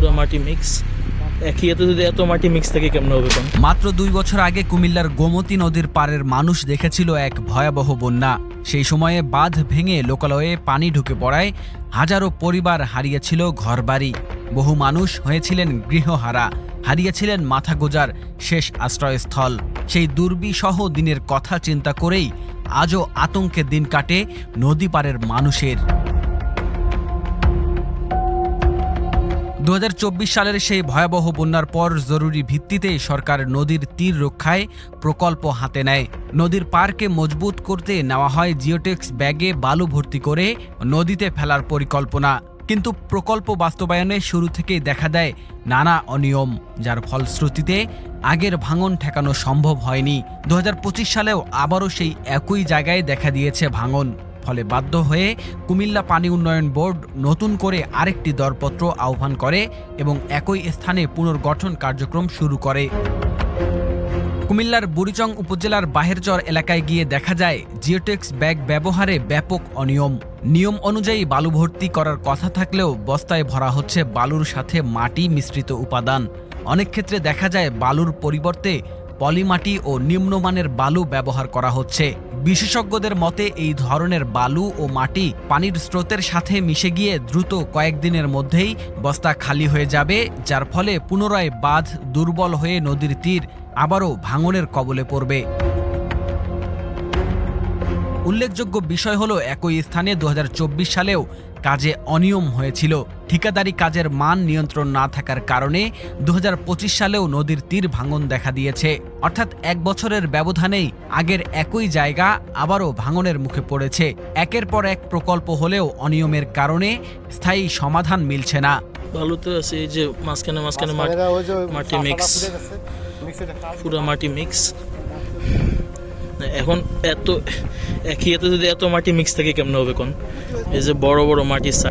পুরো মাটি mix mix কেমন হবে মাত্র দুই বছর আগে কুমিল্লার গোমতী নদীর পাড়ের মানুষ দেখেছিল এক ভয়াবহ বন্যা। সেই সময়ে বাঁধ ভেঙে লোকালয়ে পানি ঢুকে পড়ায় হাজারো পরিবার হারিয়েছিল ঘরবাড়ি। বহু মানুষ হয়েছিলেন গৃহহারা, হারিয়েছিলেন মাথা গোজার শেষ আশ্রয়স্থল। সেই দুর্বিসহ দিনের কথা চিন্তা করেই আজও আতঙ্কে দিন কাটে নদী পাড়ের মানুষের। দু হাজার চব্বিশ সালের সেই ভয়াবহ বন্যার পর জরুরি ভিত্তিতে সরকার নদীর তীর রক্ষায় প্রকল্প হাতে নেয়। নদীর পার্কে মজবুত করতে নেওয়া হয় জিওটেক্স ব্যাগে বালু ভর্তি করে নদীতে ফেলার পরিকল্পনা। কিন্তু প্রকল্প বাস্তবায়নে শুরু থেকেই দেখা দেয় নানা অনিয়ম, যার ফলশ্রুতিতে আগের ভাঙন ঠেকানো সম্ভব হয়নি। দু হাজার পঁচিশ সালেও আবারও সেই একই জায়গায় দেখা দিয়েছে ভাঙন। ফলে বাধ্য হয়ে কুমিল্লা পানি উন্নয়ন বোর্ড নতুন করে আরেকটি দরপত্র আহ্বান করে এবং একই স্থানে পুনর্গঠন কার্যক্রম শুরু করে। কুমিল্লার বুড়িচং উপজেলার বাহেরচর এলাকায় গিয়ে দেখা যায়, জিওটেক্স ব্যাগ ব্যবহারে ব্যাপক অনিয়ম। নিয়ম অনুযায়ী বালু ভর্তি করার কথা থাকলেও বস্তায় ভরা হচ্ছে বালুর সাথে মাটি মিশ্রিত উপাদান। অনেক ক্ষেত্রে দেখা যায় বালুর পরিবর্তে পলিমাটি ও নিম্নমানের বালু ব্যবহার করা হচ্ছে। বিশেষজ্ঞদের মতে, এই ধরনের বালু ও মাটি পানির স্রোতের সাথে মিশে গিয়ে দ্রুত কয়েকদিনের মধ্যেই বস্তা খালি হয়ে যাবে, যার ফলে পুনরায় বাঁধ দুর্বল হয়ে নদীর তীর আবারও ভাঙনের কবলে পড়বে। উল্লেখযোগ্য বিষয় হল, একই স্থানে দু হাজার চব্বিশ সালেও কাজে অনিয়ম হয়েছিল। ঠিকাদারি কাজের মান নিয়ন্ত্রণ না থাকার কারণে দু হাজার পঁচিশ সালেও নদীর তীর ভাঙন দেখা দিয়েছে। অর্থাৎ এক বছরের ব্যবধানেই আগের একই জায়গা আবারও ভাঙনের মুখে পড়েছে। একের পর এক প্রকল্প হলেও অনিয়মের কারণে স্থায়ী সমাধান মিলছে না। বালুতে আছে এই যে মাঝখানে মাঝখানে মাটি খাস। পুরো মাটি মিক্স এখন এত একই এতে যদি এত মাটি মিক্স থাকে কেমন হবে কোন? এই যে বড় বড় মাটির সা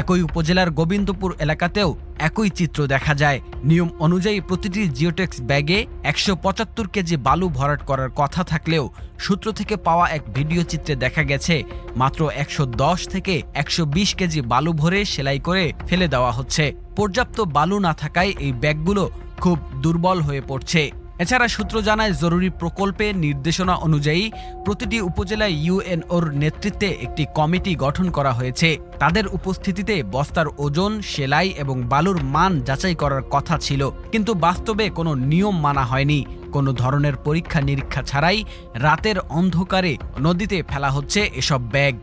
একই উপজেলার গোবিন্দপুর এলাকাতেও একই চিত্র দেখা যায়। নিয়ম অনুযায়ী প্রতিটি জিওটেক্স ব্যাগে একশো পঁচাত্তর কেজি বালু ভরাট করার কথা থাকলেও সূত্র থেকে পাওয়া এক ভিডিও চিত্রে দেখা গেছে, মাত্র একশো দশ থেকে একশো বিশ কেজি বালু ভরে সেলাই করে ফেলে দেওয়া হচ্ছে। পর্যাপ্ত বালু না থাকায় এই ব্যাগগুলো খুব দুর্বল হয়ে পড়ছে। এছাড়া সূত্র জানায়, জরুরি প্রকল্পে নির্দেশনা অনুযায়ী প্রতিটি উপজেলায় ইউএনওর নেতৃত্বে একটি কমিটি গঠন করা হয়েছে। তাদের উপস্থিতিতে বস্তার ওজন, সেলাই এবং বালুর মান যাচাই করার কথা ছিল। কিন্তু বাস্তবে কোনো নিয়ম মানা হয়নি। কোনো ধরনের পরীক্ষা নিরীক্ষা ছাড়াই রাতের অন্ধকারে নদীতে ফেলা হচ্ছে এসব ব্যাগ।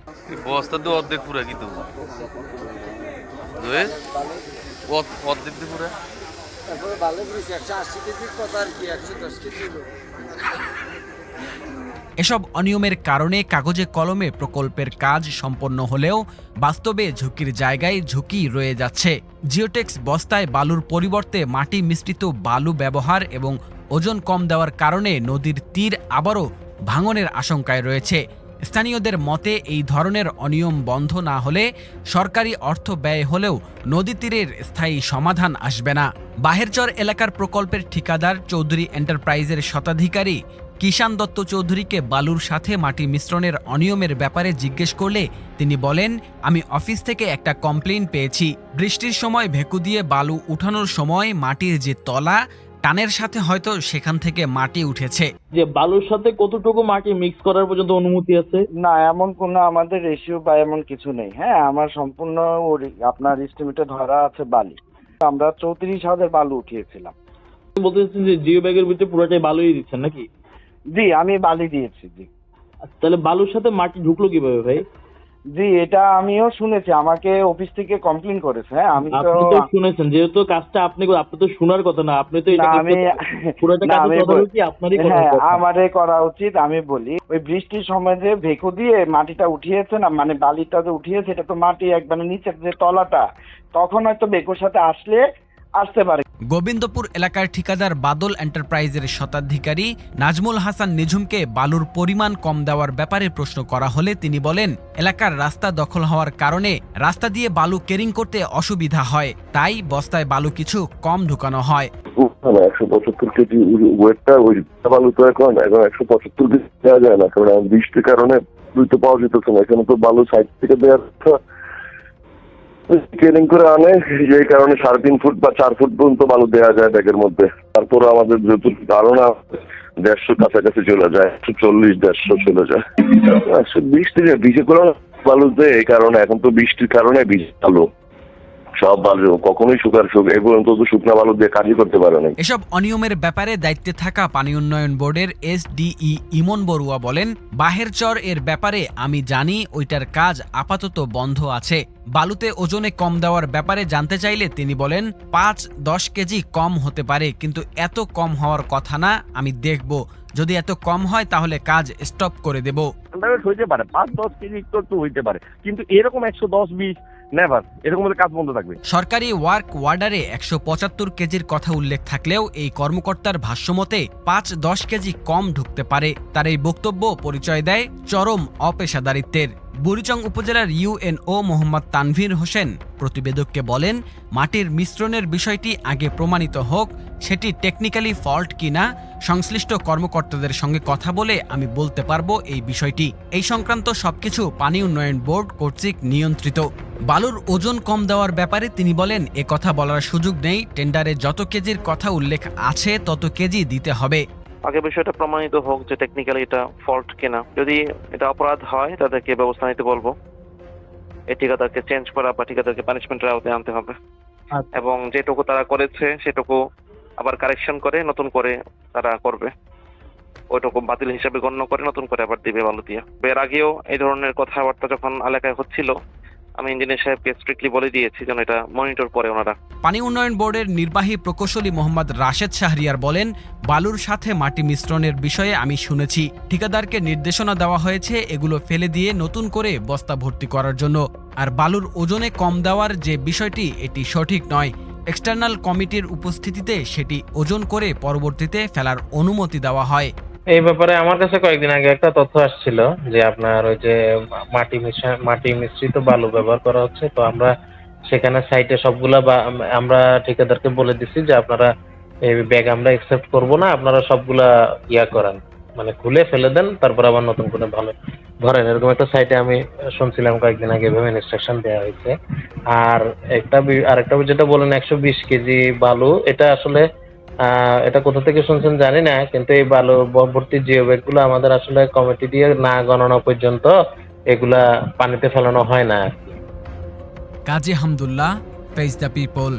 অর্ধেক পুরা কিন্তু। তারপরে ভালো করেছে, 180 কেজির কথা আর কি, 110 কেজি এসব অনিয়মের কারণে কাগজে কলমে প্রকল্পের কাজ সম্পন্ন হলেও বাস্তবে ঝুঁকির জায়গায় ঝুঁকি রয়ে যাচ্ছে। জিওটেক্স বস্তায় বালুর পরিবর্তে মাটি মিশ্রিত বালু ব্যবহার এবং ওজন কম দেওয়ার কারণে নদীর তীর আবারও ভাঙনের আশঙ্কায় রয়েছে। স্থানীয়দের মতে, এই ধরনের অনিয়ম বন্ধ না হলে সরকারি অর্থ ব্যয় হলেও নদী তীরের স্থায়ী সমাধান আসবে না। বাহেরচর এলাকার প্রকল্পের ঠিকাদার চৌধুরী এন্টারপ্রাইজের শতাধিকারী কিষান দত্ত চৌধুরীকে বালুর সাথে মাটি মিশ্রণের অনিয়মের ব্যাপারে জিজ্ঞেস করলে তিনি বলেন, আমি অফিস থেকে একটা কমপ্লেন পেয়েছি। বৃষ্টির সময় ভেকু দিয়ে বালু উঠানোর সময় মাটির যে তলা টানের সাথে হয়তো সেখান থেকে মাটি উঠেছে। যে বালুর সাথে কতটুকু মাটি মিক্স করার পর্যন্ত অনুমতি আছে? না এমন কোনো আমাদের রেশিও বা এমন কিছু নেই। হ্যাঁ আমার সম্পূর্ণ আপনার এস্টিমেটে ধরা আছে বালি। আমরা চৌত্রিশ হাজার বালু উঠিয়েছিলাম। বলতে চাচ্ছেন যে জিও ব্যাগের ভিতরে পুরোটাই বালুই দিচ্ছেন নাকি? জি আমি বালি দিয়েছি জি। আচ্ছা, তাহলে বালুর সাথে মাটি ঢুকলো কীভাবে ভাই? জি এটা আমিও শুনেছি। আমাকে অফিস থেকে কমপ্লেন করেছে হ্যাঁ? আমি তো আপনি তো শুনেছেন যেহেতু কাজটা আপনি আপনি তো শোনার কথা না আপনি তো এটা আমি পুরোটা কাজ আমি বল- আপনারই করার হ্যাঁ আমারে করা উচিত আমি বলি ওই বৃষ্টির সময় যে ভেকু দিয়ে মাটিটা উঠিয়েছে না মানে বালিটা যে উঠিয়েছে এটা তো মাটি একবারে নিচের যে তলাটা তখন হয়তো বেকুর সাথে আসলে আসতে পারে। গোবিন্দপুর এলাকার ঠিকাদার বাদল এন্টারপ্রাইজের শতাধিকারী নাজমুল হাসান নিঝুমকে বালুর পরিমাণ কম দেওয়ার ব্যাপারে প্রশ্ন করা হলে তিনি বলেন এলাকার রাস্তা দখল হওয়ার কারণে রাস্তা দিয়ে বালু কেরিং করতে অসুবিধা হয় তাই বস্তায় বালু কিছু কম ঢুকানো হয়। একশো পঁচাত্তর কেজি ওয়েটটা ওই বালু তো এখন এখন একশো পঁচাত্তর কেজি দেওয়া যায় না কারণ বৃষ্টির কারণে দুই তো পাওয়া যেতেছে না এখানে তো বালু সাইড থেকে দেওয়ার ট্রেনিং করে আনে যে কারণে সাড়ে তিন ফুট বা চার ফুট পর্যন্ত বালু দেওয়া যায় ব্যাগের মধ্যে। তারপর আমাদের যেহেতু ধারণা, দেড়শো কাছাকাছি চলে যায়, একশো চল্লিশ, দেড়শো চলে যায়। একশো বিশ থেকে বিশে করে বালু দেয়, এই কারণে, এখন তো বৃষ্টির কারণে বীজ বালু সব বালু কখনোই শুকার শুক এই পর্যন্ত তো শুকনা বালু দিয়ে কাজই করতে পারে না এসব অনিয়মের ব্যাপারে দায়িত্বে থাকা পানি উন্নয়ন বোর্ডের এসডিই ইমন বড়ুয়া বলেন বাহেরচর এর ব্যাপারে আমি জানি ওইটার কাজ আপাতত বন্ধ আছে। বালুতে ওজনে কম দেওয়ার ব্যাপারে জানতে চাইলে তিনি বলেন পাঁচ দশ কেজি কম হতে পারে কিন্তু এত কম হওয়ার কথা না আমি দেখব। যদি এত কম হয় তাহলে কাজ স্টপ করে দেব। হইতে পারে পাঁচ দশ কেজি একটু হইতে পারে কিন্তু এরকম একশো দশ বিশ নেভার এরকম কাজ বন্ধ থাকবে। সরকারি ওয়ার্ক ওয়ার্ডারে একশো পঁচাত্তর কেজির কথা উল্লেখ থাকলেও এই কর্মকর্তার ভাষ্যমতে পাঁচ দশ কেজি কম ঢুকতে পারে। তার এই বক্তব্য পরিচয় দেয় চরম অপেশাদারিত্বের। বুড়িচং উপজেলার ইউএনও মোহাম্মদ তানভীর হোসেন প্রতিবেদককে বলেন, মাটির মিশ্রণের বিষয়টি আগে প্রমাণিত হোক, সেটি টেকনিক্যালি ফল্ট কিনা, সংশ্লিষ্ট কর্মকর্তাদের সঙ্গে কথা বলে আমি বলতে পারব এই বিষয়টি। এই সংক্রান্ত সবকিছু পানি উন্নয়ন বোর্ড কর্তৃক নিয়ন্ত্রিত। বালুর ওজন কম দেওয়ার ব্যাপারে তিনি বলেন এ কথা বলার সুযোগ নেই। টেন্ডারে যত কেজির কথা উল্লেখ আছে তত কেজি দিতে হবে। আগে বিষয়টা প্রমাণিত হোক যে টেকনিক্যালি এটা ফল্ট কিনা। যদি এটা অপরাধ হয় তাদেরকে ব্যবস্থা নিতে বলব। এই ঠিকাদারকে চেঞ্জ করা বা ঠিকাদারকে পানিশমেন্টের আওতায় আনতে হবে। এবং যেটুকু তারা করেছে সেটুকু আবার কারেকশন করে নতুন করে তারা করবে। ওইটুকু বাতিল হিসাবে গণ্য করে নতুন করে আবার দিবে বালু দিয়ে। এর আগেও এই ধরনের কথাবার্তা যখন এলাকায় হচ্ছিল আমি ইঞ্জিনিয়ার সাহেবকে স্ট্রিক্টলি বলে দিয়েছি যেন এটা মনিটর করে ওনারা। পানি উন্নয়ন বোর্ডের নির্বাহী প্রকৌশলী মোহাম্মদ রাশেদ শাহরিয়ার বলেন, বালুর সাথে মাটি মিশ্রণের বিষয়ে আমি শুনেছি। ঠিকাদারকে নির্দেশনা দেওয়া হয়েছে, এগুলো ফেলে দিয়ে নতুন করে বস্তা ভর্তি করার জন্য। আর বালুর ওজনে কম দেওয়ার যে বিষয়টি, এটি সঠিক নয়। এক্সটার্নাল কমিটির উপস্থিতিতে সেটি ওজন করে পরবর্তীতে ফেলার অনুমতি দেওয়া হয়। এই ব্যাপারে আমার কাছে কয়েকদিন আগে একটা তথ্য আসছিল যে আপনার ওই যে মাটি মিশা, মাটি মিশ্রিত বালু ব্যবহার করা হচ্ছে। তো আমরা সেখানে সাইটে সবগুলা বা, আমরা ঠিকাদারকে বলে দিছি যে আপনারা এই ব্যাগ আমরা অ্যাকসেপ্ট করব না, আপনারা সবগুলা ইয়া করেন। মানে খুলে ফেলে দেন, তারপর আবার নতুন করে ভালো ধরেন। এরকম একটা সাইটে আমি শুনছিলাম কয়েকদিন আগে, এভাবে ইনস্ট্রাকশন দেওয়া হয়েছে। আর একটা আরেকটা যেটা বলেন একশো বিশ কেজি বালু, এটা আসলে এটা কোথা থেকে শুনছেন জানি না, কিন্তু এই বালু ভর্তি জিও ব্যাগগুলো আমাদের আসলে কমিটি দিয়ে না গণনা পর্যন্ত এগুলা পানিতে ফেলানো হয় না Kazi Hamdullah face the people